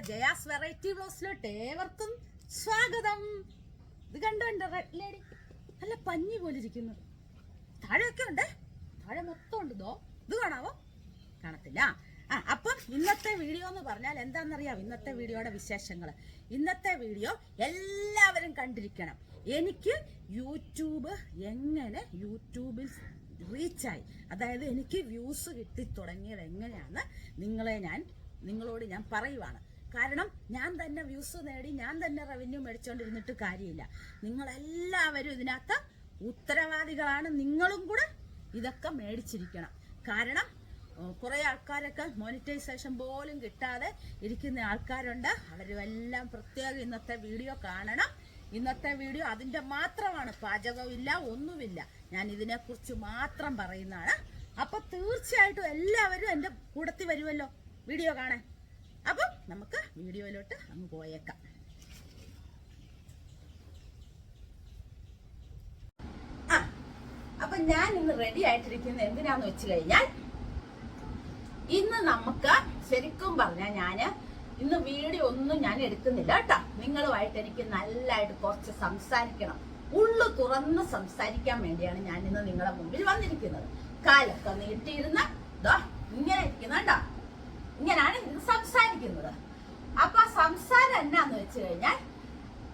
Jaya's variety ബ്ലോസിലോട്ട് ഏവർക്കും സ്വാഗതം. ഇത് കണ്ടോ റെഡ് ലേഡി നല്ല പഞ്ഞി പോലെ ഇരിക്കുന്നു. താഴെയൊക്കെ ഉണ്ട്. താഴെ മൊത്തം ഉണ്ട് ദോ. ഇത് കാണാവോ? കാണത്തില്ല. ആ അപ്പം ഇന്നത്തെ വീഡിയോ എന്ന് പറഞ്ഞാൽ എന്താണെന്നറിയാം ഇന്നത്തെ വീഡിയോയുടെ വിശേഷങ്ങൾ ഇന്നത്തെ വീഡിയോ എല്ലാവരും കണ്ടിരിക്കണം. എനിക്ക് യൂട്യൂബ് എങ്ങനെ യൂട്യൂബിൽ റീച്ചായി? അതായത് എനിക്ക് വ്യൂസ് കിട്ടി തുടങ്ങിയത് എങ്ങനെയാണ് നിങ്ങളെ ഞാൻ നിങ്ങളോട് ഞാൻ പറയുവാണ്. കാരണം ഞാൻ തന്നെ വ്യൂസ് നേടി ഞാൻ തന്നെ റവന്യൂ മേടിച്ചുകൊണ്ടിരുന്നിട്ട് കാര്യമില്ല. നിങ്ങളെല്ലാവരും ഇതിനകത്ത് ഉത്തരവാദികളാണ്. നിങ്ങളും കൂടെ ഇതൊക്കെ മേടിച്ചിരിക്കണം. കാരണം കുറെ ആൾക്കാരൊക്കെ മോണിറ്റൈസേഷൻ പോലും കിട്ടാതെ ഇരിക്കുന്ന ആൾക്കാരുണ്ട്. അവരുമെല്ലാം പ്രത്യേകം ഇന്നത്തെ വീഡിയോ കാണണം. ഇന്നത്തെ വീഡിയോ അതിന്റെ മാത്രമാണ്. പാചകമില്ല ഒന്നുമില്ല. ഞാൻ ഇതിനെക്കുറിച്ച് മാത്രം പറയുന്നതാണ്. അപ്പൊ തീർച്ചയായിട്ടും എല്ലാവരും എന്റെ കൂടത്തിൽ വരുമല്ലോ. വീഡിയോ കാണാൻ. അപ്പം നമുക്ക് വീഡിയോയിലോട്ട് അങ്ങ് പോയേക്കാം. അപ്പൊ ഞാൻ ഇന്ന് റെഡി ആയിട്ടിരിക്കുന്നത് എന്തിനാന്ന് വെച്ച് കഴിഞ്ഞാൽ ഇന്ന് നമുക്ക് ശരിക്കും പറഞ്ഞാൽ ഞാൻ ഇന്ന് വീഡിയോ ഒന്നും ഞാൻ എടുക്കുന്നില്ല കേട്ടോ. നിങ്ങളുമായിട്ട് എനിക്ക് നല്ലതായിട്ട് കുറച്ച് സംസാരിക്കണം. ഉള്ളു തുറന്ന് സംസാരിക്കാൻ വേണ്ടിയാണ് ഞാൻ ഇന്ന് നിങ്ങളുടെ മുമ്പിൽ വന്നിരിക്കുന്നത്. കാലൊക്കെ നീട്ടിയിരുന്ന ഇങ്ങനെ ഇരിക്കുന്ന കേട്ടോ. ഇങ്ങനെയാണ് സംസാരിക്കുന്നത്. അപ്പൊ സംസാരം എന്നാന്ന് വെച്ച് കഴിഞ്ഞാൽ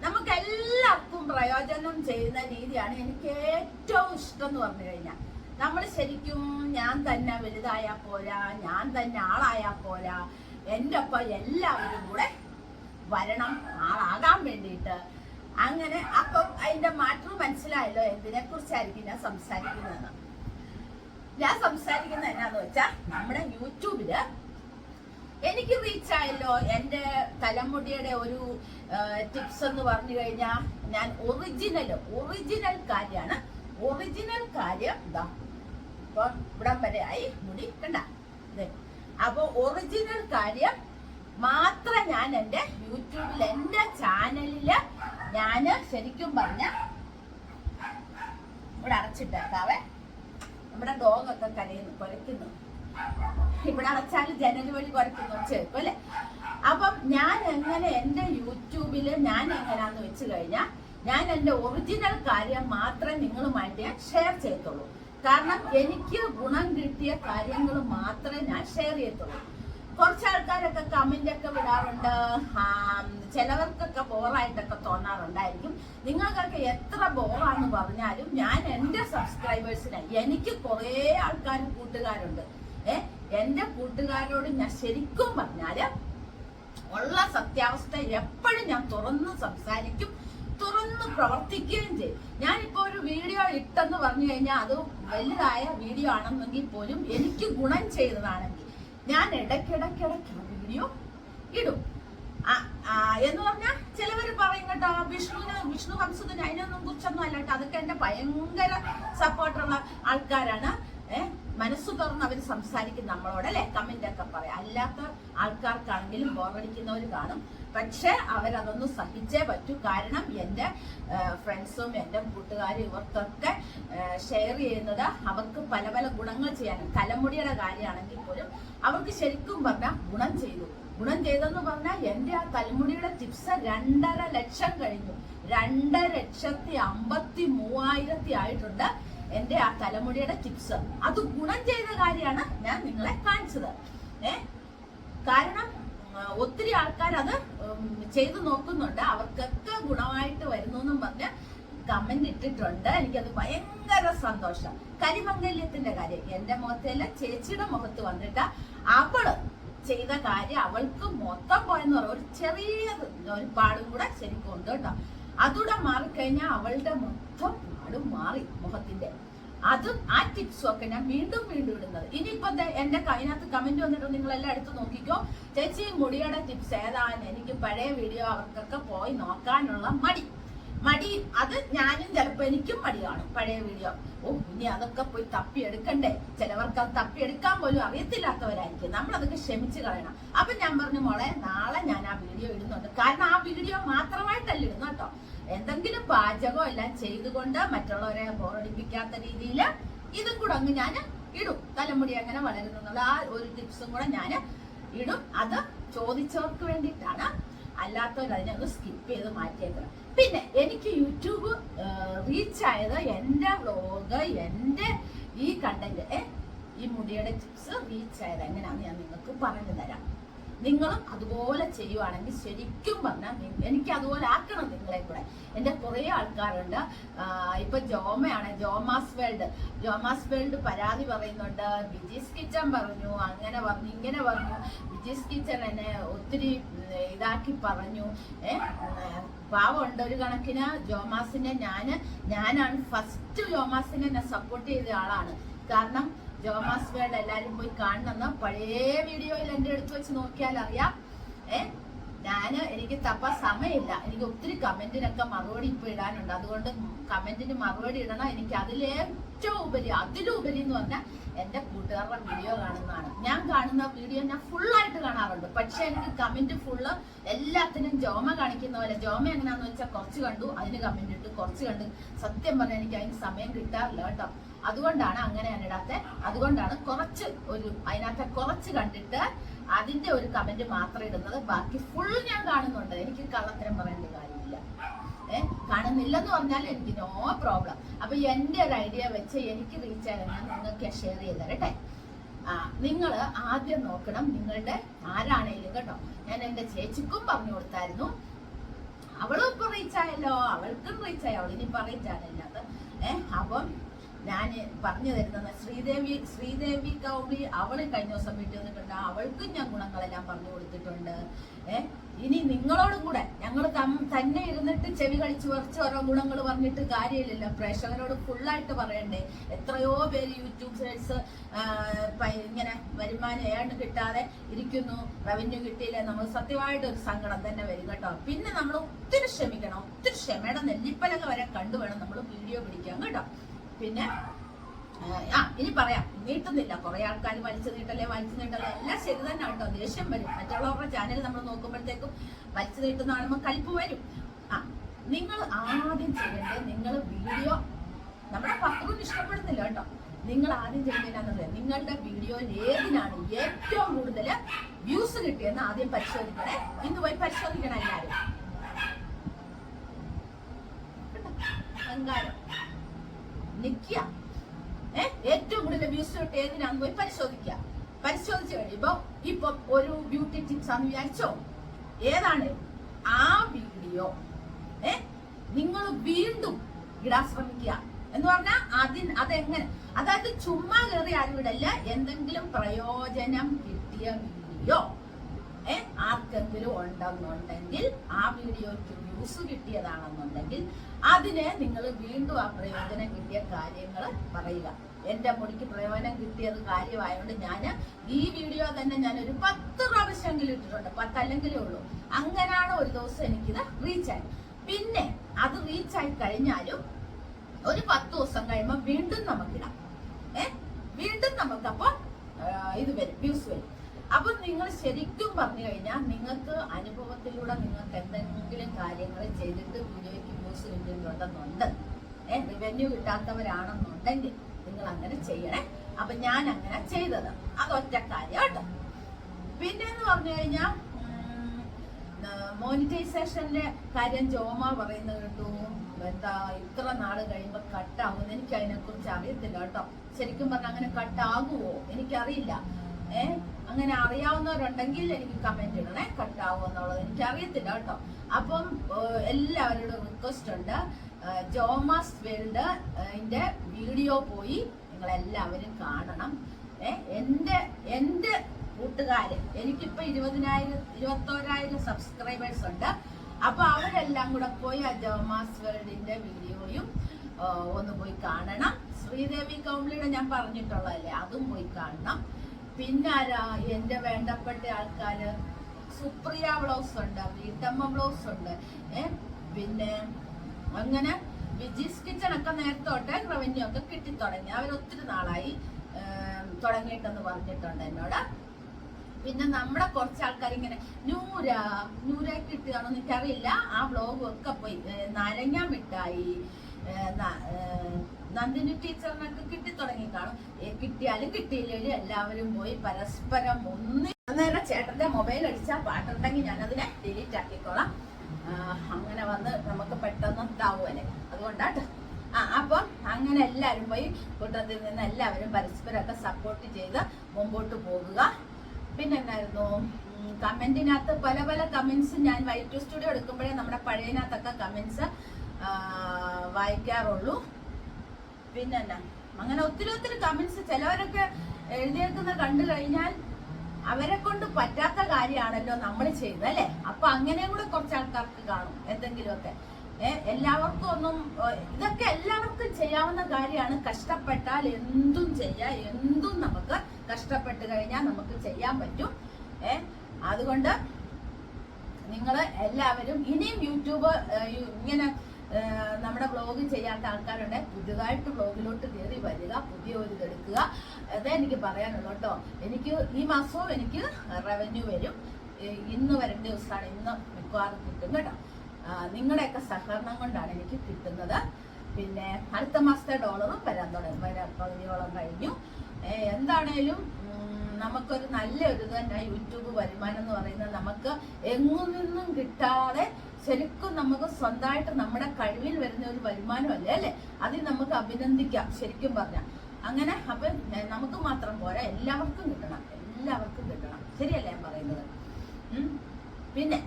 നമുക്ക് എല്ലാവർക്കും പ്രയോജനം ചെയ്യുന്ന രീതിയാണ് എനിക്ക് ഏറ്റവും ഇഷ്ടം എന്ന് പറഞ്ഞു കഴിഞ്ഞാൽ. നമ്മൾ ശരിക്കും ഞാൻ തന്നെ വലുതായാ പോരാ ഞാൻ തന്നെ ആളായാ പോരാ എന്റെ ഒപ്പം എല്ലാവരും കൂടെ വരണം ആളാകാൻ വേണ്ടിയിട്ട്. അങ്ങനെ അപ്പം അതിന്റെ മാറ്റർ മനസ്സിലായല്ലോ എന്തിനെ കുറിച്ചായിരിക്കും ഞാൻ സംസാരിക്കുന്നതെന്ന്. ഞാൻ സംസാരിക്കുന്നത് എന്നാന്ന് വെച്ചാൽ നമ്മുടെ യൂട്യൂബിൽ എനിക്ക് റീച്ച് ആയല്ലോ എന്റെ തലമുടിയുടെ ഒരു ടിപ്സ് എന്ന് പറഞ്ഞു കഴിഞ്ഞാൽ ഞാൻ ഒറിജിനൽ ഒറിജിനൽ കാര്യമാണ്. ഒറിജിനൽ കാര്യം ഇതാ ഇപ്പൊ ഇവിടം വരെ ആയി മുടി കണ്ട. ദേ. അപ്പൊ ഒറിജിനൽ കാര്യം മാത്രം ഞാൻ എന്റെ യൂട്യൂബിൽ എന്റെ ചാനലിൽ ഞാൻ ശരിക്കും പറഞ്ഞ ഇവിടെ അടച്ചിട്ടേക്കാവേ. നമ്മുടെ ഡോഗൊക്കെ കരയുന്നു കുരയ്ക്കുന്നു. ഇവിടെ അടച്ചാൽ ജനൽ വഴി കുറയ്ക്കുന്നു ചേർക്കും അല്ലെ? അപ്പം ഞാൻ എങ്ങനെ എന്റെ യൂട്യൂബിൽ ഞാൻ എങ്ങനെയാന്ന് വെച്ച് കഴിഞ്ഞാൽ ഞാൻ എന്റെ ഒറിജിനൽ കാര്യം മാത്രമേ നിങ്ങളുമായിട്ട് ഞാൻ ഷെയർ ചെയ്യത്തുള്ളൂ. കാരണം എനിക്ക് ഗുണം കിട്ടിയ കാര്യങ്ങൾ മാത്രമേ ഞാൻ ഷെയർ ചെയ്യത്തുള്ളൂ. കുറച്ച് ആൾക്കാരൊക്കെ കമന്റ് ഒക്കെ വിടാറുണ്ട്. ചിലവർക്കൊക്കെ ബോറായിട്ടൊക്കെ തോന്നാറുണ്ടായിരിക്കും. നിങ്ങൾക്കൊക്കെ എത്ര ബോറാന്ന് പറഞ്ഞാലും ഞാൻ എന്റെ സബ്സ്ക്രൈബേഴ്സിനെ എനിക്ക് കുറേ ആൾക്കാർ കൂട്ടുകാരുണ്ട്. ഏ? എന്റെ കൂട്ടുകാരോട് ഞാൻ ശരിക്കും പറഞ്ഞാൽ ഉള്ള സത്യാവസ്ഥ എപ്പോഴും ഞാൻ തുറന്ന് സംസാരിക്കും തുറന്ന് പ്രവർത്തിക്കുകയും ചെയ്യും. ഞാനിപ്പോ ഒരു വീഡിയോ ഇട്ടെന്ന് പറഞ്ഞു കഴിഞ്ഞാൽ അത് വലുതായ വീഡിയോ ആണെന്നെങ്കിൽ പോലും എനിക്ക് ഗുണം ചെയ്തതാണെങ്കിൽ ഞാൻ ഇടയ്ക്കിടയ്ക്കിടയ്ക്ക് വീഡിയോ ഇടും. എന്ന് പറഞ്ഞാൽ ചിലവർ പറയും കേട്ടോ വിഷ്ണുവിന് വിഷ്ണു ഹംസത്തിന് അതിനൊന്നും കുറിച്ചൊന്നും അല്ല കേട്ടോ അതൊക്കെ എന്റെ ഭയങ്കര സപ്പോർട്ടുള്ള ആൾക്കാരാണ്. മനസ്സ് തുറന്ന് അവർ സംസാരിക്കും നമ്മളോട് അല്ലെ? കമന്റ് ഒക്കെ പറയാം. അല്ലാത്ത ആൾക്കാർക്കാണെങ്കിലും ബോറടിക്കുന്നവർ കാണും. പക്ഷെ അവരതൊന്നും സഹിച്ചേ പറ്റൂ. കാരണം എന്റെ ഫ്രണ്ട്സും എന്റെ കൂട്ടുകാരും ഇവർക്കൊക്കെ ഷെയർ ചെയ്യുന്നത് അവർക്ക് പല പല ഗുണങ്ങൾ ചെയ്യാനും തലമുടിയുടെ കാര്യമാണെങ്കിൽ പോലും അവർക്ക് ശരിക്കും പറഞ്ഞാൽ ഗുണം ചെയ്തു. ഗുണം ചെയ്തെന്ന് പറഞ്ഞാൽ എന്റെ ആ തലമുടിയുടെ ടിപ്സ് രണ്ടര ലക്ഷം കഴിഞ്ഞു. രണ്ടര ലക്ഷത്തി അമ്പത്തി മൂവായിരത്തി ആയിട്ടുണ്ട്. എന്റെ ആ തലമുടിയുടെ ടിപ്സ് അത് ഗുണം ചെയ്ത കാര്യമാണ് ഞാൻ നിങ്ങളെ കാണിച്ചത്. ഏ? കാരണം ഒത്തിരി ആൾക്കാർ അത് ചെയ്തു നോക്കുന്നുണ്ട്. അവർക്കൊക്കെ ഗുണമായിട്ട് വരുന്നു എന്നും പറഞ്ഞ് കമന്റ് ഇട്ടിട്ടുണ്ട്. എനിക്കത് ഭയങ്കര സന്തോഷം. കരിമംഗല്യത്തിന്റെ കാര്യം. എന്റെ മുഖത്തേൽ ചേച്ചിയുടെ മുഖത്ത് വന്നിട്ട് അവൾ ചെയ്ത കാര്യം അവൾക്ക് മൊത്തം പോയെന്ന് പറഞ്ഞ ഒരു ചെറിയ ഒരു പാടും കൂടെ ശരിക്കും ഉണ്ട് കേട്ടോ. അതുകൂടെ മാറിക്കഴിഞ്ഞാൽ അവളുടെ മൊത്തം പാടും മാറി മുഖത്തിന്റെ. അതും ആ ടിപ്സും ഒക്കെ ഞാൻ വീണ്ടും വീണ്ടും ഇടുന്നത്. ഇനിയിപ്പോ എന്റെ അതിനകത്ത് കമന്റ് വന്നിട്ട് നിങ്ങൾ എല്ലാം എടുത്ത് നോക്കിക്കോ. ചേച്ചി മുടിയുടെ ടിപ്സ് ഏതാണ്? എനിക്ക് പഴയ വീഡിയോ അവർക്കൊക്കെ പോയി നോക്കാനുള്ള മടി. മടി അത് ഞാനും ചിലപ്പോ എനിക്കും മടിയാണ് പഴയ വീഡിയോ ഓ ഇനി അതൊക്കെ പോയി തപ്പി എടുക്കണ്ടേ ചിലവർക്ക് അത് തപ്പി എടുക്കാൻ പോലും അറിയത്തില്ലാത്തവരായിരിക്കും. നമ്മൾ അതൊക്കെ ക്ഷമിച്ച് കളയണം. അപ്പൊ ഞാൻ പറഞ്ഞു മോളെ നാളെ ഞാൻ ആ വീഡിയോ ഇടുന്നുണ്ട്. കാരണം ആ വീഡിയോ മാത്രമായിട്ടല്ല ഇടുന്നു കേട്ടോ. എന്തെങ്കിലും പാചകം എല്ലാം ചെയ്തുകൊണ്ട് മറ്റുള്ളവരെ ബോറടിപ്പിക്കാത്ത രീതിയിൽ ഇതും കൂടെ അങ്ങ് ഞാൻ ഇടും. തലമുടി അങ്ങനെ വളരുന്നു എന്നുള്ള ആ ഒരു ടിപ്സും കൂടെ ഞാൻ ഇടും. അത് ചോദിച്ചവർക്ക് വേണ്ടിയിട്ടാണ്. അല്ലാത്തവർ അതിനെ ഒന്ന് സ്കിപ്പ് ചെയ്ത് മാറ്റിയേക്കണം പിന്നെ എനിക്ക് യൂട്യൂബ് റീച്ച് ആയത് എന്റെ വ്ലോഗ് എന്റെ ഈ കണ്ടന്റ് ഈ മുടിയുടെ ടിപ്സ് റീച്ച് ആയത് എങ്ങനെയാണെന്ന് ഞാൻ നിങ്ങൾക്ക് പറഞ്ഞു തരാം. നിങ്ങളും അതുപോലെ ചെയ്യുവാണെങ്കിൽ ശരിക്കും പറഞ്ഞാൽ എനിക്ക് അതുപോലെ ആക്കണം നിങ്ങളെ കൂടെ. എന്റെ കുറേ ആൾക്കാരുണ്ട്. ഇപ്പൊ ജോമയാണ്. ജോമാസ് വേൾഡ്. ജോമാസ് വേൾഡ് പരാതി പറയുന്നുണ്ട്. ബിജീസ് കിച്ചൻ പറഞ്ഞു. അങ്ങനെ പറഞ്ഞു ഇങ്ങനെ പറഞ്ഞു. ബിജീസ് കിച്ചൻ എന്നെ ഒത്തിരി ഇതാക്കി പറഞ്ഞു. പാവമുണ്ട് ഒരു കണക്കിന്. ജോമാസിനെ ഞാൻ ഞാനാണ് ഫസ്റ്റ് ജോമാസിനെ സപ്പോർട്ട് ചെയ്ത ആളാണ്. കാരണം ജോമാസ് വേൾഡ് എല്ലാരും പോയി കാണണമെന്ന് പഴയ വീഡിയോയിൽ എന്റെ അടുത്ത് വെച്ച് നോക്കിയാൽ അറിയാം. ഏ? ഞാൻ എനിക്ക് തപ്പ സമയമില്ല. എനിക്ക് ഒത്തിരി കമന്റിനൊക്കെ മറുപടി ഇപ്പൊ ഇടാനുണ്ട്. അതുകൊണ്ട് കമന്റിന് മറുപടി ഇടണം. എനിക്ക് അതിലേറ്റവും ഉപരി അതിലുപരി എന്ന് പറഞ്ഞാൽ എന്റെ കൂട്ടുകാരുടെ വീഡിയോ കാണുന്നതാണ്. ഞാൻ കാണുന്ന വീഡിയോ ഞാൻ ഫുൾ ആയിട്ട് കാണാറുണ്ട്. പക്ഷെ എനിക്ക് കമന്റ് ഫുള്ള് എല്ലാത്തിനും ജോമ കാണിക്കുന്ന പോലെ ജോമ എങ്ങനെയാന്ന് വെച്ചാൽ കുറച്ച് കണ്ടു അതിന് കമന്റ് ഇട്ടു കുറച്ച് കണ്ടു. സത്യം പറഞ്ഞാൽ എനിക്ക് അതിന് സമയം കിട്ടാറില്ല കേട്ടോ. അതുകൊണ്ടാണ് അങ്ങനെ ഇടാത്തെ. അതുകൊണ്ടാണ് കുറച്ച് ഒരു അതിനകത്തെ കുറച്ച് കണ്ടിട്ട് അതിന്റെ ഒരു കമന്റ് മാത്രം ഇടുന്നത്. ബാക്കി ഫുൾ ഞാൻ കാണുന്നുണ്ട്. എനിക്ക് കള്ളത്തരം പറയേണ്ട കാര്യമില്ല. ഏഹ് കാണുന്നില്ലെന്ന് പറഞ്ഞാൽ എനിക്ക് നോ പ്രോബ്ലം അപ്പൊ എന്റെ ഒരു ഐഡിയ വെച്ച് എനിക്ക് റീച്ച് ഞാൻ നിങ്ങൾക്ക് ഷെയർ ചെയ്ത് തരട്ടെ നിങ്ങൾ ആദ്യം നോക്കണം നിങ്ങളുടെ ആരാണേലും കേട്ടോ. ഞാൻ എന്റെ ചേച്ചിക്കും പറഞ്ഞു കൊടുത്തായിരുന്നു. അവളും ഇപ്പൊ റീച്ച് ആയല്ലോ. അവൾക്കും റീച്ച് ആയി. അവൾ ഇനി പറയിച്ചാണില്ലാത്ത ഏഹ് അപ്പം ഞാൻ പറഞ്ഞു തരുന്നത് ശ്രീദേവി ശ്രീദേവി കൗളി അവൾ കഴിഞ്ഞ ദിവസം വീട്ടിൽ വന്നിട്ടുണ്ട്. അവൾക്കും ഞാൻ ഗുണങ്ങളെല്ലാം പറഞ്ഞു കൊടുത്തിട്ടുണ്ട്. ഏഹ് ഇനി നിങ്ങളോടും കൂടെ ഞങ്ങൾ തന്നെ ഇരുന്നിട്ട് ചെവി കഴിച്ചു കുറച്ച് ഓരോ ഗുണങ്ങൾ പറഞ്ഞിട്ട് കാര്യമില്ലല്ലോ. പ്രേക്ഷകരോട് ഫുള്ളായിട്ട് പറയണ്ടേ. എത്രയോ പേര് യൂട്യൂബേഴ്സ് ഇങ്ങനെ വരുമാനം ഏണ്ട് കിട്ടാതെ ഇരിക്കുന്നു. റവന്യൂ കിട്ടിയില്ല. നമ്മൾ സത്യമായിട്ട് ഒരു സങ്കടം തന്നെ വരും കേട്ടോ. പിന്നെ നമ്മൾ ഒത്തിരി ക്ഷമിക്കണം. ഒത്തിരി ക്ഷമയുടെ നെല്ലിപ്പലക വരെ കണ്ടു വേണം നമ്മൾ വീഡിയോ പിടിക്കാൻ കേട്ടോ. പിന്നെ ആ, ഇനി പറയാം. നീട്ടുന്നില്ല. കുറെ ആൾക്കാർ വലിച്ചു നീട്ടല്ലേ വലിച്ചു നീട്ടല്ലേ. എല്ലാം ശരി തന്നെ കേട്ടോ. ദേഷ്യം വരും. മറ്റുള്ളവരുടെ ചാനൽ നമ്മൾ നോക്കുമ്പോഴത്തേക്കും വലിച്ചു നീട്ടുന്ന കാണുമ്പോൾ കലിപ്പ് വരും. ആ നിങ്ങൾ ആദ്യം ചെയ്യേണ്ടത് നിങ്ങൾ വീഡിയോ നമ്മുടെ പത്രവും ഇഷ്ടപ്പെടുന്നില്ല കേട്ടോ. നിങ്ങൾ ആദ്യം ചെയ്യുന്നില്ല നിങ്ങളുടെ വീഡിയോയിൽ ഏതിനാണ് ഏറ്റവും കൂടുതൽ വ്യൂസ് കിട്ടിയെന്ന് ആദ്യം പരിശോധിക്കണേ. ഇന്ന് പോയി പരിശോധിക്കണം എല്ലാവരും? അഹങ്കാരം. നിക്കുക. ഏഹ് ഏറ്റവും കൂടുതൽ വ്യൂസ് തൊട്ട് ഏതിനാന്ന് പോയി പരിശോധിക്കുക. പരിശോധിച്ച് കഴിയുമ്പോ ഇപ്പൊ ഒരു ബ്യൂട്ടി ടിപ്സ് ആണെന്ന് വിചാരിച്ചോ? ഏതാണ്? ആ വീഡിയോ ഏ? നിങ്ങൾ വീണ്ടും ഇടാൻ ശ്രമിക്കുക എന്ന് പറഞ്ഞാൽ അതിന് അതെങ്ങനെ? അതായത് ചുമ്മാ കയറി ആരും ഇടല്ല. എന്തെങ്കിലും പ്രയോജനം കിട്ടിയ വീഡിയോ ഏ? ആർക്കെങ്കിലും ഉണ്ടെന്നുണ്ടെങ്കിൽ ആ വീഡിയോയ്ക്ക് വ്യൂസ് കിട്ടിയതാണെന്നുണ്ടെങ്കിൽ അതിനെ നിങ്ങൾ വീണ്ടും ആ പ്രയോജനം കിട്ടിയ കാര്യങ്ങൾ പറയുക. എന്റെ മുടിക്ക് പ്രയോജനം കിട്ടിയത് കാര്യമായതുകൊണ്ട് ഞാൻ ഈ വീഡിയോ തന്നെ ഞാൻ ഒരു പത്ത് പ്രാവശ്യമെങ്കിലും ഇട്ടിട്ടുണ്ട്. പത്തല്ലെങ്കിലേ ഉള്ളൂ. അങ്ങനെയാണ് ഒരു ദിവസം എനിക്കിത് റീച്ചായി പിന്നെ അത് റീച്ചായി കഴിഞ്ഞാലും ഒരു പത്ത് ദിവസം കഴിയുമ്പോൾ വീണ്ടും നമുക്കിടാം. ഏ? വീണ്ടും നമുക്കപ്പോ ഇത് വരും വ്യൂസ് വരും. അപ്പൊ നിങ്ങൾ ശരിക്കും പറഞ്ഞു കഴിഞ്ഞാൽ നിങ്ങൾക്ക് അനുഭവത്തിലൂടെ നിങ്ങൾക്ക് എന്തെങ്കിലും കാര്യങ്ങൾ ചെയ്തിട്ട് വീഡിയോയ്ക്ക് വ്യൂസ് ഉണ്ടെന്നുണ്ട് ഏ റിവന്യൂ കിട്ടാത്തവരാണെന്നുണ്ടെങ്കിൽ നിങ്ങൾ അങ്ങനെ ചെയ്യണേ. അപ്പൊ ഞാൻ അങ്ങനെ ചെയ്തത്. അതൊറ്റ കാര്യം കേട്ടോ പിന്നെ എന്ന് പറഞ്ഞു കഴിഞ്ഞാൽ മോണിറ്റൈസേഷന്റെ കാര്യം ജോമ പറയുന്നത് കേട്ടു. എന്താ ഇത്ര നാൾ കഴിയുമ്പോ കട്ടാവും എനിക്ക് അതിനെ കുറിച്ച് അറിയത്തില്ല കേട്ടോ. ശരിക്കും പറഞ്ഞാൽ അങ്ങനെ കട്ടാകുമോ എനിക്കറിയില്ല. ഏ അങ്ങനെ അറിയാവുന്നവരുണ്ടെങ്കിൽ എനിക്ക് കമന്റ് ഇടണേ. കട്ടാകുമോ എന്നുള്ളത് എനിക്ക് അറിയത്തില്ല കേട്ടോ. അപ്പം എല്ലാവരോടും റിക്വസ്റ്റ് ഉണ്ട്. ജോമാസ് വേൾഡ് എന്റെ വീഡിയോ പോയി നിങ്ങൾ എല്ലാവരും കാണണം എന്റെ എന്റെ കൂട്ടുകാര് എനിക്കിപ്പോ ഇരുപതിനായിരം ഇരുപത്തോരായിരം സബ്സ്ക്രൈബേഴ്സ് ഉണ്ട്. അപ്പോൾ അവരെല്ലാം കൂടെ പോയി ആ ജോമാസ് വേൾഡിന്റെ വീഡിയോയും ഒന്ന് പോയി കാണണം. ശ്രീദേവി കൗമ്പിളിയുടെ ഞാൻ പറഞ്ഞിട്ടുള്ളതല്ലേ അതും പോയി കാണണം. പിന്നെ ആരാ എന്റെ വേണ്ടപ്പെട്ട ആൾക്കാര്? സുപ്രിയ ബ്ലൗസ് ഉണ്ട് വീട്ടമ്മ ബ്ലൗസ് ഉണ്ട്. പിന്നെ അങ്ങനെ വിജീസ് കിച്ചൺ ഒക്കെ നേരത്തെ തൊട്ട് റവന്യൂ ഒക്കെ കിട്ടി തുടങ്ങി അവർ ഒത്തിരി നാളായി തുടങ്ങിയിട്ടെന്ന് പറഞ്ഞിട്ടുണ്ട് എന്നോട്. പിന്നെ നമ്മുടെ കുറച്ച് ആൾക്കാർ ഇങ്ങനെ നൂര നൂര കിട്ടുകയാണോ എനിക്കറിയില്ല. ആ ബ്ലോഗ് ഒക്കെ പോയി നാരങ്ങ മിഠായി നന്ദിനി ടീച്ചറിനൊക്കെ കിട്ടി തുടങ്ങി കാണും. കിട്ടിയാലും കിട്ടിയില്ലെങ്കിലും എല്ലാവരും പോയി പരസ്പരം ഒന്ന് അന്നേരം ചേട്ടന്റെ മൊബൈൽ അടിച്ചാൽ പാട്ടുണ്ടെങ്കിൽ ഞാനതിനെ ഡിലീറ്റ് ആക്കിക്കോളാം. അങ്ങനെ വന്ന് നമുക്ക് പെട്ടെന്ന് ഇതാവുമല്ലേ അതുകൊണ്ടാട്ടോ. ആ അപ്പം അങ്ങനെ എല്ലാവരും പോയി കൂട്ടത്തിൽ നിന്ന് എല്ലാവരും പരസ്പരമൊക്കെ സപ്പോർട്ട് ചെയ്ത് മുമ്പോട്ട് പോകുക. പിന്നെ എന്തായിരുന്നു കമന്റിനകത്ത് പല പല കമന്റ്സ് ഞാൻ വൈറ്റ് സ്റ്റുഡിയോ എടുക്കുമ്പോഴേ നമ്മുടെ പഴയതിനകത്തൊക്കെ കമന്റ്സ് വായിക്കാറുള്ളൂ. പിന്നെ എന്നാ അങ്ങനെ ഒത്തിരി ഒത്തിരി കമന്റ്സ് ചിലവരൊക്കെ എഴുതിയേക്കുന്ന കണ്ടു കഴിഞ്ഞാൽ അവരെ കൊണ്ട് പറ്റാത്ത കാര്യമാണല്ലോ നമ്മൾ ചെയ്യുന്നത് അല്ലെ? അപ്പൊ അങ്ങനെയും കൂടെ കുറച്ച് ആൾക്കാർക്ക് കാണും എന്തെങ്കിലുമൊക്കെ. എല്ലാവർക്കും ഒന്നും ഇതൊക്കെ എല്ലാവർക്കും ചെയ്യാവുന്ന കാര്യമാണ്. കഷ്ടപ്പെട്ടാൽ എന്തും ചെയ്യാം എന്തും നമുക്ക് കഷ്ടപ്പെട്ട് കഴിഞ്ഞാൽ നമുക്ക് ചെയ്യാൻ പറ്റും. ഏ അതുകൊണ്ട് നിങ്ങൾ എല്ലാവരും ഇനിയും യൂട്യൂബ് ഇങ്ങനെ നമ്മുടെ വ്ളോഗ് ചെയ്യാത്ത ആൾക്കാരുണ്ട്. പുതിയതായിട്ട് ബ്ലോഗിലോട്ട് കയറി വരിക പുതിയ ഒരു ഇതെടുക്കുക അതേ എനിക്ക് പറയാനുള്ളൂ കേട്ടോ. എനിക്ക് ഈ മാസവും എനിക്ക് റവന്യൂ വരും. ഇന്ന് വരേണ്ട ദിവസമാണ് ഇന്ന് മിക്കവാറും കിട്ടും കേട്ടോ. നിങ്ങളുടെയൊക്കെ സഹകരണം കൊണ്ടാണ് എനിക്ക് കിട്ടുന്നത്. പിന്നെ അടുത്ത മാസത്തെ ഡോളറും വരാൻ തുടങ്ങി വരാൻ പകുതിയോളം കഴിഞ്ഞു. എന്താണേലും നമുക്കൊരു നല്ല ഒരു തന്നെ യൂട്യൂബ് വരുമാനം എന്ന് പറയുന്നത് നമുക്ക് എങ്ങും നിന്നും കിട്ടാതെ ശരിക്കും നമുക്ക് സ്വന്തമായിട്ട് നമ്മുടെ കഴിവിൽ വരുന്ന ഒരു വരുമാനമല്ലേ അല്ലേ? അതിൽ നമുക്ക് അഭിനന്ദിക്കാം ശരിക്കും പറഞ്ഞാൽ അങ്ങനെ അപ്പൊ നമുക്ക് മാത്രം പോരാ എല്ലാവർക്കും കിട്ടണം എല്ലാവർക്കും കിട്ടണം. ശരിയല്ലേ ഞാൻ പറയുന്നത്. പിന്നെ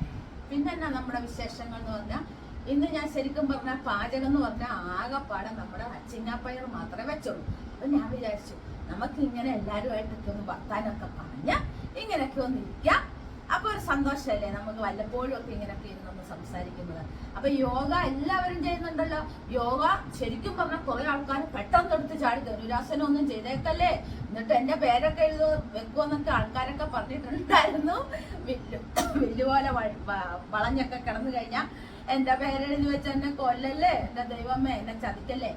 പിന്നെ എന്നാ നമ്മുടെ വിശേഷങ്ങൾ എന്ന് പറഞ്ഞാൽ ഇന്ന് ഞാൻ ശരിക്കും പറഞ്ഞാൽ പാചകം എന്ന് പറഞ്ഞാൽ ആകെപ്പാടെ നമ്മുടെ അച്ചിങ്ങാപ്പയർ മാത്രമേ വെച്ചുള്ളൂ. അപ്പൊ ഞാൻ വിചാരിച്ചു നമുക്ക് ഇങ്ങനെ എല്ലാവരുമായിട്ടൊക്കെ ഒന്ന് വർത്താനൊക്കെ പറഞ്ഞ് ഇങ്ങനെയൊക്കെ ഒന്ന് ഇരിക്കാം. അപ്പൊ ഒരു സന്തോഷമല്ലേ നമുക്ക് വല്ലപ്പോഴും ഒക്കെ ഇങ്ങനെയൊക്കെ ഇരുന്ന് നമ്മൾ സംസാരിക്കുന്നത്. അപ്പൊ യോഗ എല്ലാവരും ചെയ്യുന്നുണ്ടല്ലോ. യോഗ ശരിക്കും പറഞ്ഞാൽ കുറെ ആൾക്കാർ പെട്ടെന്ന് എടുത്ത് ചാടി ധനുരാസനം ഒന്നും ചെയ്തേക്കല്ലേ? എന്നിട്ട് എന്റെ പേരൊക്കെ എഴുതോ വെക്കുമെന്നൊക്കെ ആൾക്കാരൊക്കെ പറഞ്ഞിട്ടുണ്ടായിരുന്നു. വില്ലു വില്ലുപോലെ വളഞ്ഞൊക്കെ കിടന്നു കഴിഞ്ഞാൽ എന്റെ പേരെഴുതി വെച്ച് എന്നെ കൊല്ലല്ലേ? എന്റെ ദൈവമേ എന്നെ ചതിക്കല്ലേ?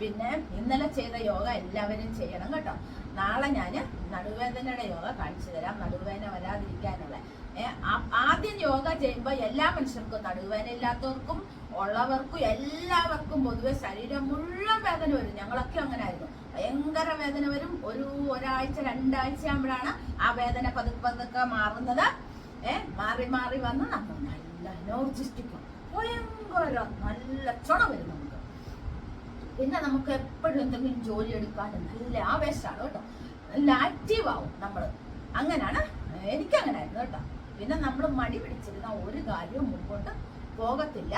പിന്നെ ഇന്നലെ ചെയ്ത യോഗ എല്ലാവരും ചെയ്യണം കേട്ടോ. നാളെ ഞാൻ നടുവേദനയുടെ യോഗ കാണിച്ചു തരാം. നടുവേദന വരാതിരിക്കാനുള്ള. ആദ്യം യോഗ ചെയ്യുമ്പോൾ എല്ലാ മനുഷ്യർക്കും നടുവേദന ഇല്ലാത്തവർക്കും ഉള്ളവർക്കും എല്ലാവർക്കും പൊതുവെ ശരീരം മുഴുവൻ വേദന വരും. ഞങ്ങളൊക്കെ അങ്ങനെ ആയിരുന്നു. ഭയങ്കര വേദന വരും. ഒരു ഒരാഴ്ച രണ്ടാഴ്ച ആകുമ്പോഴാണ് ആ വേദന പതുക്കെ പതുക്കെ മാറുന്നത്. ഏർ മാറി മാറി വന്ന് നമ്മൾ നല്ല എനർജിസ്റ്റിക്കും ഭയങ്കര നല്ല ചുണ വരും നമുക്ക് പിന്നെ നമുക്ക് എപ്പോഴും എന്തെങ്കിലും ജോലി എടുക്കാനും നല്ല ആവേശമാണ് കേട്ടോ. നല്ല ആക്റ്റീവ് ആവും നമ്മൾ അങ്ങനെയാണ് എനിക്ക് അങ്ങനെ ആയിരുന്നു കേട്ടോ. പിന്നെ നമ്മൾ മടി പിടിച്ചിരുന്ന ഒരു കാര്യവും മുമ്പോട്ട് പോകത്തില്ല.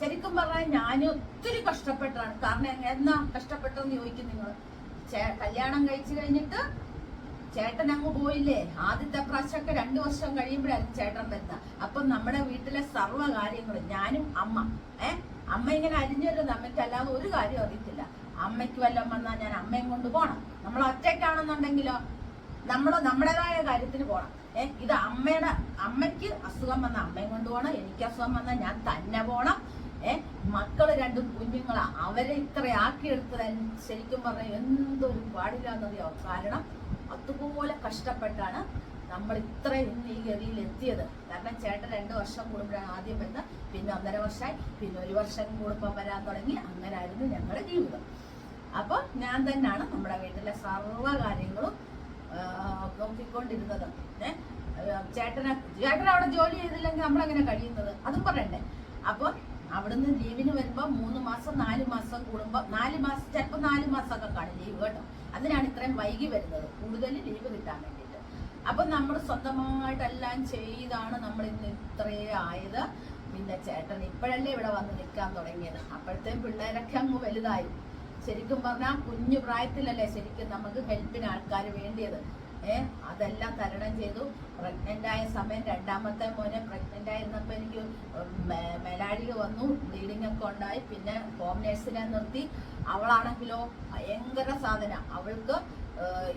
ശരിക്കും പറഞ്ഞാൽ ഞാൻ ഒത്തിരി കഷ്ടപ്പെട്ടാണ്. കാരണം എന്നാ കഷ്ടപ്പെട്ടെന്ന് ചോദിക്കും നിങ്ങൾ കല്യാണം കഴിച്ചു കഴിഞ്ഞിട്ട് ചേട്ടൻ അങ്ങ് പോയില്ലേ? ആദ്യത്തെ പ്രാവശ്യമൊക്കെ രണ്ടു വർഷം കഴിയുമ്പോഴായിരുന്നു ചേട്ടൻ വരുന്നത് അപ്പം നമ്മുടെ വീട്ടിലെ സർവ കാര്യങ്ങളും ഞാനും അമ്മ ഏ? അമ്മ ഇങ്ങനെ അരിഞ്ഞിരുന്നത് അമ്മയ്ക്ക് അല്ലാതെ ഒരു കാര്യം അറിയത്തില്ല. അമ്മയ്ക്ക് വല്ലതും വന്നാൽ ഞാൻ അമ്മയും കൊണ്ട് പോകണം നമ്മൾ ഒറ്റയ്ക്കാണെന്നുണ്ടെങ്കിലോ നമ്മൾ നമ്മുടേതായ കാര്യത്തിന് പോകണം ഏഹ് ഇത് അമ്മയുടെ അമ്മയ്ക്ക് അസുഖം വന്ന അമ്മയും കൊണ്ട് പോകണം എനിക്ക് അസുഖം വന്നാൽ ഞാൻ തന്നെ പോകണം ഏഹ് മക്കൾ രണ്ടും കുഞ്ഞുങ്ങളാ. അവരെ ഇത്ര ആക്കിയെടുത്തത് ശരിക്കും പറഞ്ഞാൽ എന്തൊരു പാടില്ലാന്നറിയോ? കാരണം അതുപോലെ കഷ്ടപ്പെട്ടാണ് നമ്മൾ ഇത്രയും ഇന്ന് ഈ ഗതിയിൽ എത്തിയത്. കാരണം ചേട്ടൻ രണ്ട് വർഷം കൂടുമ്പോഴാണ് ആദ്യം വരുന്നത് പിന്നെ ഒന്നര വർഷമായി. പിന്നെ ഒരു വർഷം കൂടുമ്പോൾ വരാൻ തുടങ്ങി. അങ്ങനായിരുന്നു ഞങ്ങളുടെ ജീവിതം. അപ്പോൾ ഞാൻ തന്നെയാണ് നമ്മുടെ വീട്ടിലെ സർവ കാര്യങ്ങളും നോക്കിക്കൊണ്ടിരുന്നത്. ചേട്ടനെ ചേട്ടൻ അവിടെ ജോലി ചെയ്തില്ലെങ്കിൽ നമ്മളെങ്ങനെ കഴിയുന്നത്? അതും പറയണ്ടേ. അപ്പോൾ അവിടുന്ന് ലീവിന് വരുമ്പോൾ മൂന്ന് മാസം നാല് മാസം കൂടുമ്പോൾ നാല് മാസം ചിലപ്പോൾ നാല് മാസമൊക്കെ കാണും ലീവ് കേട്ടോ. അതിനാണ് ഇത്രയും വൈകി വരുന്നത്. കൂടുതൽ ലീവ് കിട്ടാൻ വേണ്ടിയിട്ട് അപ്പൊ നമ്മൾ സ്വന്തമായിട്ടെല്ലാം ചെയ്താണ് നമ്മൾ ഇന്ന് ഇത്രയേ ആയത്. പിന്നെ ചേട്ടൻ ഇപ്പോഴല്ലേ ഇവിടെ വന്ന് നിൽക്കാൻ തുടങ്ങിയത്. അപ്പോഴത്തേക്കും പിള്ളേരൊക്കെ അങ്ങ് വലുതായി. ശരിക്കും പറഞ്ഞാൽ കുഞ്ഞു പ്രായത്തിലല്ലേ ശരിക്കും നമുക്ക് ഹെൽപ്പിന് ആൾക്കാർ വേണ്ടിയത്. ഏഹ് അതെല്ലാം തരണം ചെയ്തു. പ്രഗ്നന്റ് ആയ സമയം രണ്ടാമത്തെ മോനെ പ്രഗ്നന്റ് ആയിരുന്നപ്പോൾ എനിക്ക് മെലാഴിക വന്നു. ബ്ലീഡിംഗ് ഒക്കെ ഉണ്ടായി. പിന്നെ ഹോം നേഴ്സിനെ നിർത്തി. അവളാണെങ്കിലോ ഭയങ്കര സാധന. അവൾക്ക്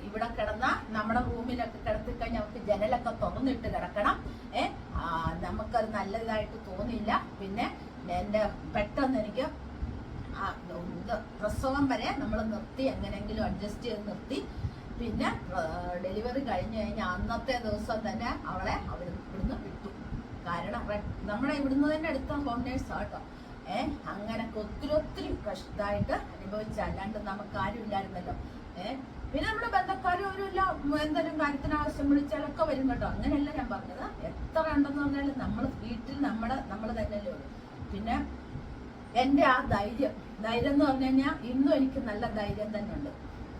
ഇവിടെ കിടന്ന നമ്മുടെ റൂമിലൊക്കെ കിടത്തി കഴിഞ്ഞാൽ നമുക്ക് ജനലൊക്കെ തുറന്നിട്ട് കിടക്കണം. ഏ ആ, നമുക്കത് നല്ലതായിട്ട് തോന്നില്ല പിന്നെ എന്റെ പെട്ടെന്ന് എനിക്ക് പ്രസവം വരെ നമ്മൾ നിർത്തി എങ്ങനെയെങ്കിലും അഡ്ജസ്റ്റ് ചെയ്ത് നിർത്തി. പിന്നെ ഡെലിവറി കഴിഞ്ഞു കഴിഞ്ഞാൽ അന്നത്തെ ദിവസം തന്നെ അവളെ അവിടെ ഇവിടുന്ന് വിട്ടു. കാരണം നമ്മളെ ഇവിടുന്ന് തന്നെ എടുത്ത ഹോം നേഴ്സ് ആട്ടോ ഏഹ് അങ്ങനൊക്കെ ഒത്തിരി ഒത്തിരി കഷ്ടമായിട്ട് അനുഭവിച്ചല്ലാണ്ട് നമുക്ക് ആരും ഇല്ലായിരുന്നല്ലോ. ഏഹ് പിന്നെ നമ്മുടെ ബന്ധക്കാരും ഒരു എന്തെങ്കിലും കാര്യത്തിന് ആവശ്യം വിളിച്ചാലൊക്കെ വരും കേട്ടോ. അങ്ങനെയല്ല ഞാൻ പറഞ്ഞത്. എത്ര ഉണ്ടെന്ന് പറഞ്ഞാലും നമ്മൾ വീട്ടിൽ നമ്മുടെ നമ്മൾ തന്നെയല്ലേ ഉള്ളൂ. പിന്നെ എന്റെ ആ ധൈര്യം ധൈര്യം എന്ന് പറഞ്ഞു കഴിഞ്ഞാൽ ഇന്നും എനിക്ക് നല്ല ധൈര്യം തന്നെ ഉണ്ട്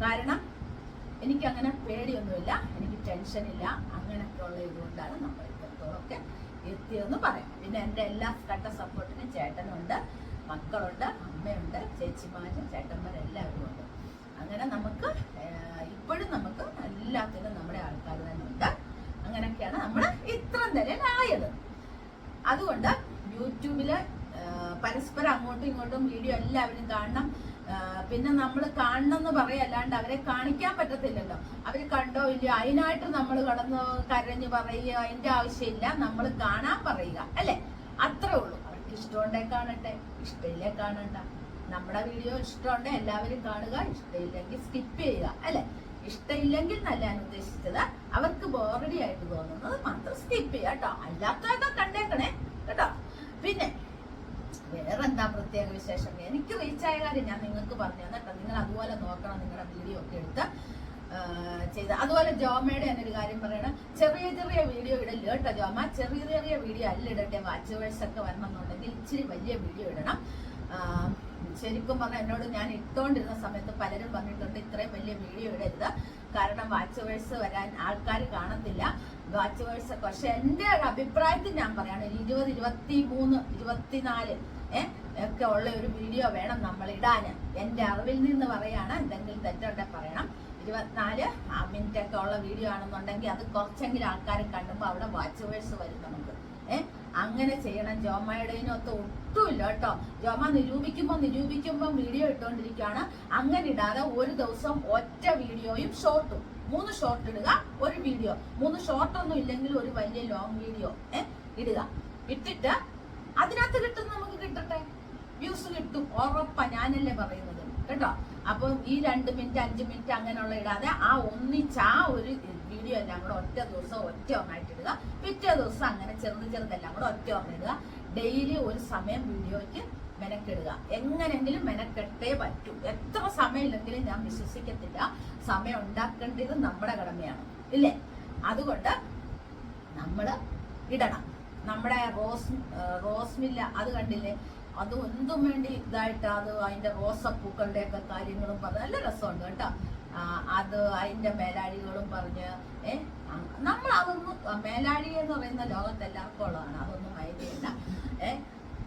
കാരണം എനിക്ക് അങ്ങനെ പേടിയൊന്നുമില്ല എനിക്ക് ടെൻഷൻ ഇല്ല അങ്ങനെയൊക്കെ ഉള്ള ഇതുകൊണ്ടാണ് നമ്മൾ ഇത്രത്തോളമൊക്കെ എത്തിയതെന്ന് പറയാം. പിന്നെ എന്റെ എല്ലാ കട്ട സപ്പോർട്ടിനും ചേട്ടനുണ്ട് മക്കളുണ്ട് അമ്മയുണ്ട് ചേച്ചിമാരും ചേട്ടന്മാരെല്ലാവരും ഉണ്ട് അങ്ങനെ നമുക്ക് ഇപ്പോഴും നമുക്ക് എല്ലാത്തിനും നമ്മുടെ ആൾക്കാർ തന്നെ ഉണ്ട്. അങ്ങനെയൊക്കെയാണ് നമ്മൾ ഇത്രയും തന്നെ ആയത്. അതുകൊണ്ട് യൂട്യൂബിൽ പരസ്പരം അങ്ങോട്ടും ഇങ്ങോട്ടും വീഡിയോ എല്ലാവരും കാണണം. പിന്നെ നമ്മൾ കാണണം എന്ന് പറയല്ലാണ്ട് അവരെ കാണിക്കാൻ പറ്റത്തില്ലല്ലോ. അവർ കണ്ടോ ഇല്ലയോ? അതിനായിട്ട് നമ്മൾ കടന്ന് കരഞ്ഞ് പറയുക അതിന്റെ ആവശ്യമില്ല. നമ്മൾ കാണാൻ പറയുക അല്ലേ? അത്രേ ഉള്ളൂ. അവർക്ക് ഇഷ്ടമുണ്ടേ കാണട്ടെ ഇഷ്ടമില്ലേ കാണണ്ട. നമ്മുടെ വീഡിയോ ഇഷ്ടമുണ്ട് എല്ലാവരും കാണുക. ഇഷ്ടമില്ലെങ്കിൽ സ്കിപ്പ് ചെയ്യുക അല്ലെ? ഇഷ്ടമില്ലെങ്കിൽ നല്ല ഞാൻ ഉദ്ദേശിച്ചത്? അവർക്ക് ബോറടി ആയിട്ട് തോന്നുന്നത് മാത്രം സ്കിപ്പ് ചെയ്യുക കേട്ടോ. അല്ലാത്തതൊക്കെ കണ്ടേക്കണേ കേട്ടോ. പിന്നെ വേറെ എന്താ പ്രത്യേക വിശേഷം? എനിക്ക് റീച്ച് ആയ കാര്യം ഞാൻ നിങ്ങൾക്ക് പറഞ്ഞു കേട്ടോ. നിങ്ങൾ അതുപോലെ നോക്കണം നിങ്ങളുടെ വീഡിയോ ഒക്കെ എടുത്ത് ചെയ്ത. അതുപോലെ ജോമയുടെ തന്നെ ഒരു കാര്യം പറയണം ചെറിയ ചെറിയ വീഡിയോ ഇടൽ കേട്ടോ ജോമ? ചെറിയ ചെറിയ വീഡിയോ അല്ല ഇടട്ടെ. വാച്ച് വേഴ്സ് ഒക്കെ വരണം എന്നുണ്ടെങ്കിൽ ഇച്ചിരി വലിയ വീഡിയോ ഇടണം. ശരിക്കും പറഞ്ഞാൽ എന്നോട് ഞാൻ ഇട്ടുകൊണ്ടിരുന്ന സമയത്ത് പലരും പറഞ്ഞിട്ടുണ്ട് ഇത്രയും വലിയ വീഡിയോ ഇടരുത്. കാരണം വാച്ച് വേഴ്സ് വരാൻ ആൾക്കാർ കാണത്തില്ല. വാച്ച് വേഴ്സ് പക്ഷെ എന്റെ ഒരു അഭിപ്രായത്തിൽ ഞാൻ പറയാണ് ഇരുപത് ഇരുപത്തി മൂന്ന് ഇരുപത്തിനാല് ഒക്കെ ഉള്ള ഒരു വീഡിയോ വേണം നമ്മൾ ഇടാൻ എന്റെ അറിവിൽ നിന്ന് പറയാണ് എന്തെങ്കിലും തെറ്റുണ്ടെ പറയണം. ഇരുപത്തിനാല് മിനിറ്റ് ഒക്കെ ഉള്ള വീഡിയോ ആണെന്നുണ്ടെങ്കിൽ അത് കുറച്ചെങ്കിലും ആൾക്കാർ കണ്ടുമ്പോൾ അവിടെ വാച്ച് വേഴ്സ് വരും നമുക്ക്. ഏഹ് അങ്ങനെ ചെയ്യണം. ജോമയുടെതിനൊത്ത് ഒട്ടുമില്ല കേട്ടോ. ജോമ നിരൂപിക്കുമ്പോൾ നിരൂപിക്കുമ്പോൾ വീഡിയോ ഇട്ടുകൊണ്ടിരിക്കുകയാണ് അങ്ങനെ ഇടാതെ ഒരു ദിവസം ഒറ്റ വീഡിയോയും ഷോർട്ടും മൂന്ന് ഷോർട്ട് ഇടുക ഒരു വീഡിയോ മൂന്ന് ഷോർട്ട് ഒന്നും ഇല്ലെങ്കിൽ ഒരു വലിയ ലോങ് വീഡിയോ ഏഹ് ഇടുക. ഇട്ടിട്ട് അതിനകത്ത് കിട്ടുന്ന നമുക്ക് കിട്ടട്ടെ? വ്യൂസ് കിട്ടും ഉറപ്പാ ഞാനല്ലേ പറയുന്നത്. കേട്ടോ? അപ്പം ഈ രണ്ട് മിനിറ്റ് അഞ്ച് മിനിറ്റ് അങ്ങനെയുള്ള ഇടാതെ ആ ഒന്നിച്ച് ആ ഒരു വീഡിയോ എല്ലാം കൂടെ ഒറ്റ ദിവസം ഒറ്റ ഒന്നായിട്ട് ഇടുക. പിറ്റേ ദിവസം അങ്ങനെ ചെറുത് ചെറുതെല്ലാം കൂടെ ഒറ്റ ഒന്നിടുക ഡെയിലി ഒരു സമയം വീഡിയോയ്ക്ക് മെനക്കെടുക. എങ്ങനെങ്കിലും മെനക്കെട്ടേ പറ്റൂ. എത്ര സമയമില്ലെങ്കിലും ഞാൻ വിശ്വസിക്കത്തില്ല. സമയം ഉണ്ടാക്കേണ്ടത് നമ്മുടെ കടമയാണ്. ഇല്ലേ? അതുകൊണ്ട് നമ്മൾ ഇടണം. നമ്മുടെ റോസ് റോസ് മില്ല അത് കണ്ടില്ലേ? അത് എന്തും വേണ്ടി ഇതായിട്ട് അത് അതിന്റെ റോസപ്പൂക്കളുടെ ഒക്കെ കാര്യങ്ങളും പറഞ്ഞ് നല്ല രസമുണ്ട് കേട്ടോ. അത് അതിന്റെ മേലാഴികളും പറഞ്ഞ് ഏ നമ്മൾ അതൊന്നും മേലാഴി എന്ന് പറയുന്ന ലോകത്ത് എല്ലാവർക്കും ഉള്ളതാണ്. അതൊന്നും മൈൻഡ് ഏ?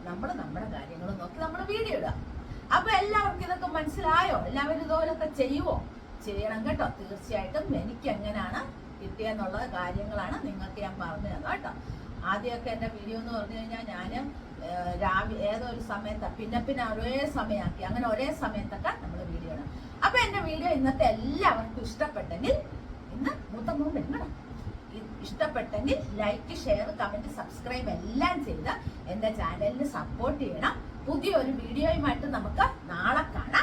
നമ്മൾ നമ്മുടെ കാര്യങ്ങൾ നോക്കി നമ്മൾ വീഡിയോ ഇടുക. അപ്പൊ എല്ലാവർക്കും ഇതൊക്കെ മനസ്സിലായോ? എല്ലാവരും ഇതുപോലൊക്കെ ചെയ്യുവോ? ചെയ്യണം കേട്ടോ. തീർച്ചയായിട്ടും എനിക്ക് എങ്ങനെയാണ് കിട്ടിയെന്നുള്ള കാര്യങ്ങളാണ് നിങ്ങൾക്ക് ഞാൻ പറഞ്ഞു തന്നത് കേട്ടോ. ആദ്യമൊക്കെ എന്റെ വീഡിയോ എന്ന് പറഞ്ഞു കഴിഞ്ഞാൽ ഞാൻ രാവിലെ ഏതോ ഒരു സമയത്ത് പിന്നെ പിന്നെ ഒരേ സമയമാക്കി. അങ്ങനെ ഒരേ സമയത്തൊക്കെ നമ്മൾ വീഡിയോ ഇടാം അപ്പൊ എന്റെ വീഡിയോ ഇന്നത്തെ എല്ലാവർക്കും ഇഷ്ടപ്പെട്ടെങ്കിൽ ഇന്ന് മൂത്തമ്മ വരുന്നതാണ് ഇഷ്ടപ്പെട്ടെങ്കിൽ ലൈക്ക് ഷെയർ കമന്റ് സബ്സ്ക്രൈബ് എല്ലാം ചെയ്ത് എന്റെ ചാനലിന് സപ്പോർട്ട് ചെയ്യണം. പുതിയൊരു വീഡിയോയുമായിട്ട് നമുക്ക് നാളെ കാണാം.